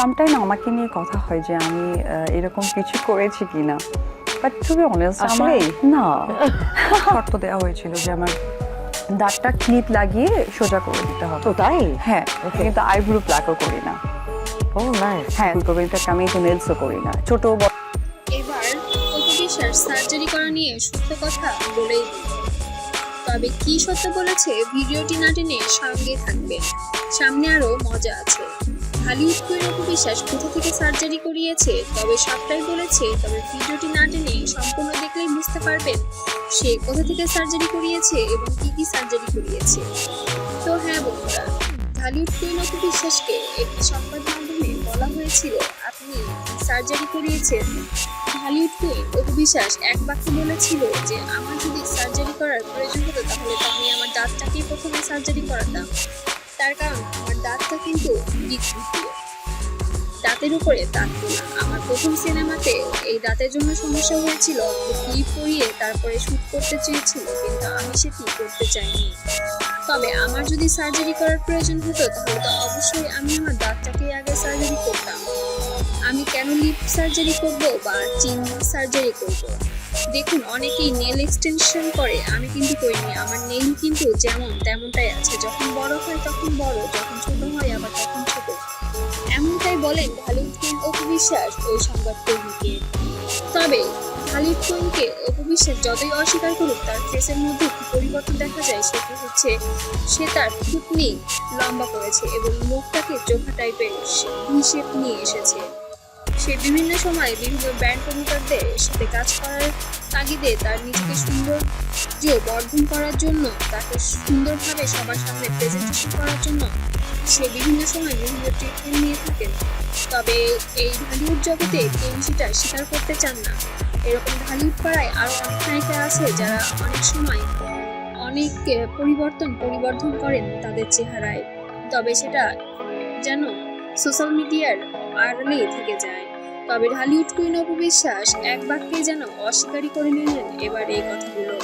Sometime আমাকে নিয়ে কথা হয় যে আমি আহ, এরকম কিছু করেছি কিনা। বাট টু বি অনেস্ট আমার না। শর্ত দেওয়া হয়েছিল যে আমার দাঁতটা ক্লিপ লাগিয়ে সোজা করে দিতে হবে। তো তাই? হ্যাঁ. কিন্তু আইব্রো প্লাকও করি না। ও নাইস হ্যাঁ করবেনটা আমি তো নেলসও করি না। ছোট বড় এবার অপবিশ্বাস সার্জারি করা নিয়ে সত্য কথা বলেই তবে কি সত্য বলেছে ভিডিওটি না টেনে সঙ্গে থাকবে। সামনে আরও মজা আছে। হলিউড কুইন অপবিশ্বাস কোথা থেকে সার্জারি করিয়েছে? তবে সবটাই বলেছে, তবে ভিডিওটি না টেনে সম্পূর্ণ দেখলেই বুঝতে পারবেন সে কোথা থেকে সার্জারি করিয়েছে এবং কি কি সার্জারি করিয়েছে। তো হ্যাঁ বন্ধুরা হলিউড কুইন অপবিশ্বাসকে একটি সংবাদ মাধ্যমে বলা হয়েছিল, আপনি সার্জারি করিয়েছেন। হলিউড কুইন অপু বিশ্বাস এক বাক্যে বলেছিল যে, আমার যদি সার্জারি করার প্রয়োজন হতো তাহলে তো আমি আমার দাঁতটাকেই প্রথমে সার্জারি করাতাম। তার কারণ আমার দাঁতটা কিন্তু দাঁতের উপরে দাঁত। আমার প্রথম সিনেমাতে এই দাঁতের জন্য সমস্যা হয়েছিল ক্লিপ পরিয়ে তারপরে শুট করতে চেয়েছিল, কিন্তু আমি সে সেটি করতে চাইনি। তবে আমার যদি সার্জারি করার প্রয়োজন হতো, তাহলে তো অবশ্যই আমি আমার দাঁতটাকে আগে সার্জারি করতাম। আমি কেন লিপ সার্জারি করব বা চিন সার্জারি করব? দেখুন, অনেকেই নেল এক্সটেনশন করে, আমি কিন্তু করিনি, আমার নেল কিন্তু যেমন তেমনটাই আছে। যখন বড় হয় তখন বড়, যখন ছোট হয় আবার তখন ছোট। এমনটাই বলেন ঢালিউড কিং অপু বিশ্বাস ওই সংবাদকর্মীকে তবে ঢালিউড কিংকে অপু বিশ্বাস যতই অস্বীকার করুক, তার ফেসের মধ্যে কি পরিবর্তন দেখা যায় সেটি হচ্ছে সে তার থুতনি লম্বা করেছে এবং মুখটাকে চোখা টাইপের হিসেব নিয়ে এসেছে। সে বিভিন্ন সময় বিভিন্ন ব্র্যান্ড প্রমোটারদের সাথে কাজ করার তাগিদে তার নিজেকে সৌন্দর্য বর্ধন করার জন্য, তাকে সুন্দরভাবে সবার সামনে প্রেজেন্টেশন করার জন্য সে বিভিন্ন সময় বিভিন্ন ট্রিটমেন্ট নিয়ে থাকেন। তবে এই ঢালিউড জগতে কেউ সেটা স্বীকার করতে চান না। এরকম ঢালিউড পাড়ায় আরও অনেক নায়িকা আছে যারা অনেক সময় অনেক পরিবর্তন, পরিবর্ধন করেন তাদের চেহারায়। তবে সেটা যেন সোশ্যাল মিডিয়ার আড়ালেই থেকে যায়। তবে ঢালিউড কুইন অপু বিশ্বাস। এক বাক্যে যেন অস্বীকারই করে নিলেন এবার এই কথাগুলো।